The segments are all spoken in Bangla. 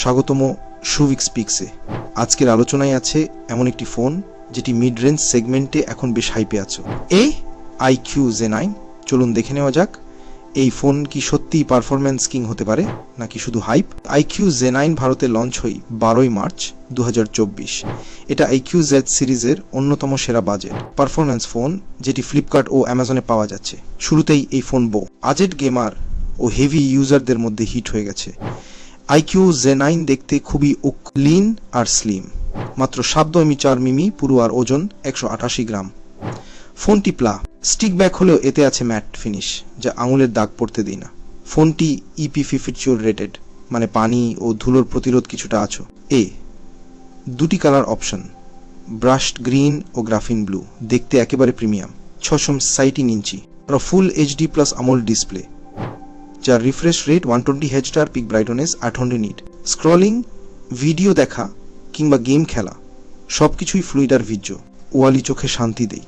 স্বাগতম শুভিক স্পিক্সে আজকের আলোচনায় আছে এমন একটি ফোন, যেটি মিড রেঞ্জ সেগমেন্টে এখন বেশ হাইপে আছে। A I Q Z nine চলুন দেখে নেওয়া যাক, এই ফোন কি সত্যিই পারফরম্যান্স কিং হতে পারে, নাকি শুধু হাইপ আইকিউ জে নাইন ভারতে লঞ্চ হই বারোই মার্চ দু হাজার চব্বিশ। এটা আইকিউ জেড সিরিজের অন্যতম সেরা বাজেট পারফরম্যান্স ফোন যেটি ফ্লিপকার্ট ও অ্যামাজনে পাওয়া যাচ্ছে। শুরুতেই এই ফোন বো আজেট গেমার ও হেভি ইউজারদের মধ্যে হিট হয়ে গেছে। আইকিউ জে নাইন দেখতে খুবই লিন আর স্লিম। মাত্র সাত দশমিক চার মিমি, পুরো আর ওজন একশো আটাশি গ্রাম। ফোনটি প্লা। স্টিক ব্যাক হলেও এতে আছে ম্যাট ফিনিশ, যা আঙুলের দাগ পড়তে দিই না। ফোনটি E ইপি ফিফিচিওর রেটেড মানে পানি ও ধুলোর প্রতিরোধ কিছুটা আছো। এ, দুটি কালার অপশন, ব্রাশড গ্রিন ও গ্রাফিন ব্লু, দেখতে একেবারে প্রিমিয়াম, ছশো সাইটিন ইঞ্চি আর full HD plus AMOLED display. যার refresh rate one twenty হেচটার peak brightness eight hundred nits scrolling video দেখা, কিংবা গেম খেলা সব কিছুই ফ্লুইড আর ভিজ্য। ওয়ালি চোখে শান্তি দেয়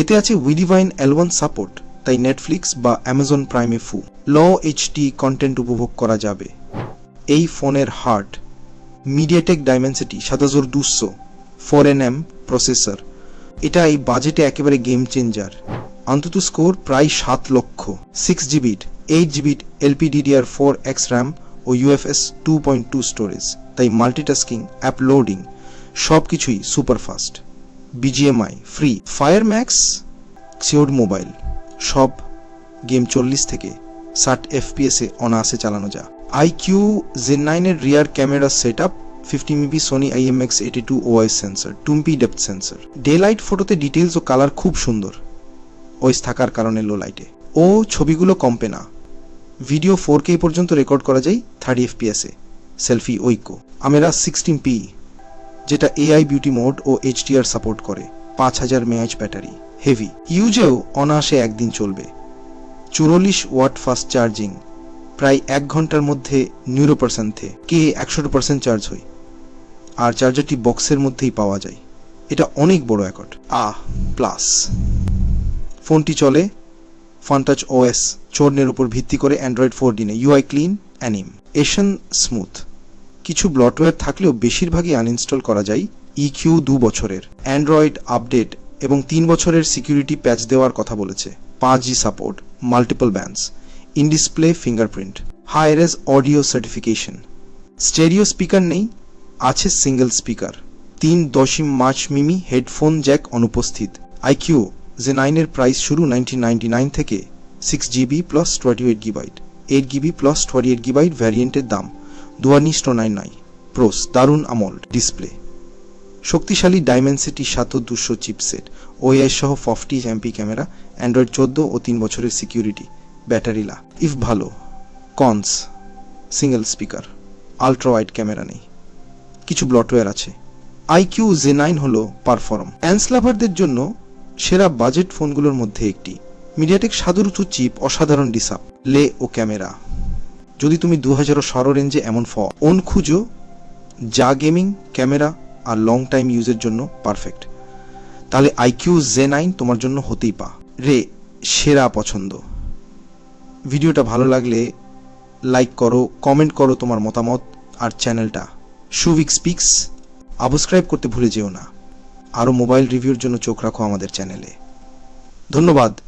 এতে আছে উইডিভাইন অ্যালবান সাপোর্ট তাই নেটফ্লিক্স বা অ্যামাজন প্রাইমে ফু। ল এইচটি কন্টেন্ট উপভোগ করা যাবে। এই ফোনের হার্ট মিডিয়াটেক ডাইমেন্সিটি সাত হাজার দুশো ফোর এন এম প্রসেসর এটা এই বাজেটে একেবারে গেম চেঞ্জার অন্তত স্কোর প্রায় সাত লক্ষ সিক্স জিবির 8GB LPDDR4X RAM ও UFS 2.2 স্টোরেজ তাই মাল্টিটাস্কিং অ্যাপ লোডিং সব কিছুই superfast BGMI free fire max sure mobile সব গেম চল্লিশ থেকে ষাট এফপিএসে অনায়াসে চালানো যা আইকিউ জেন নাইনের rear camera set up fifty MP Sony I M X eighty two wise sensor two MP depth sensor day light ফটোতে ডিটেলস ও কালার খুব সুন্দর ওয়েস থাকার কারণে লো লাইটে ও ছবিগুলো কম্পে না। ভিডিও ফোর কে পর্যন্ত রেকর্ড করা যায় থার্টি এফপিএসে সেলফি ঐক্য। আমেরা সিক্সটিন পি যেটা এআই বিউটি মোড ও এইচডিআর সাপোর্ট করে। পাঁচ হাজার মেয়াজ ব্যাটারি। হেভি ইউজেও অনায়াসে একদিন চলবে। চুয়াল্লিশ ওয়াট ফাস্ট চার্জিং প্রায় এক ঘণ্টার মধ্যে নিউরো পার্সেন্ট কে একশো পার্সেন্ট চার্জ হয়। আর চার্জারটি বক্সের মধ্যেই পাওয়া যায়। এটা অনেক বড় অ্যাকট আ প্লাস ফোনটি চলে ফান্টাচ ওএস চোর্নের উপর ভিত্তি করে অ্যান্ড্রয়েড ফোর ফোরটিনে UI clean animation smooth কিছু ব্লটওয়্যার থাকলেও বেশিরভাগই আনইনস্টল করা যায় ইকিউ দু বছরের। অ্যান্ড্রয়েড আপডেট এবং তিন বছরের সিকিউরিটি প্যাচ দেওয়ার কথা বলেছে। পাঁচ G support multiple bands in display fingerprint hi res audio certification stereo speaker নেই, আছে সিঙ্গেল স্পিকার তিন দশমিক পাঁচ মিমি হেডফোন জ্যাক অনুপস্থিত। আইকিউ যে নাইনের প্রাইস শুরু নাইনটিন নাইনটি নাইন থেকে six GB plus twenty eight gigabyte eight GB plus twenty eight gigabyte ভ্যারিয়েন্টের দাম দুয়ানিষ্ট নাইন নাই। প্রোস দারুণ আমল ডিসপ্লে শক্তিশালী ডাইমেনসিটি সাত দুশো চিপসেট ওএস সহ ফফটি এমপি ক্যামেরা অ্যান্ড্রয়েড চোদ্দ ও তিন বছরের সিকিউরিটি ব্যাটারি লা ইফ ভালো cons single speaker ultra wide camera নেই। কিছু ব্লটওয়্যার আছে। আইকিউ জে নাইন হল পারফর্ম অ্যান্সলাভারদের জন্য সেরা বাজেট ফোনগুলোর মধ্যে একটি। মিডিয়াটেক সাদুর উঁচু চিপ, অসাধারণ ডিসাপ, লে ও ক্যামেরা। যদি তুমি দু হাজারও সরো রেঞ্জে এমন ফ ওন খুঁজো, যা গেমিং, ক্যামেরা আর লং টাইম ইউজের জন্য পারফেক্ট। তাহলে আইকিউ জে নাইন তোমার জন্য হতেই পা। রে, সেরা পছন্দ। ভিডিওটা ভালো লাগলে লাইক করো, কমেন্ট করো তোমার মতামত আর চ্যানেলটা। সুভিক স্পিক্স সাবস্ক্রাইব করতে ভুলে যেও না। আরও মোবাইল রিভিউর জন্য চোখ রাখো আমাদের চ্যানেলে। ধন্যবাদ।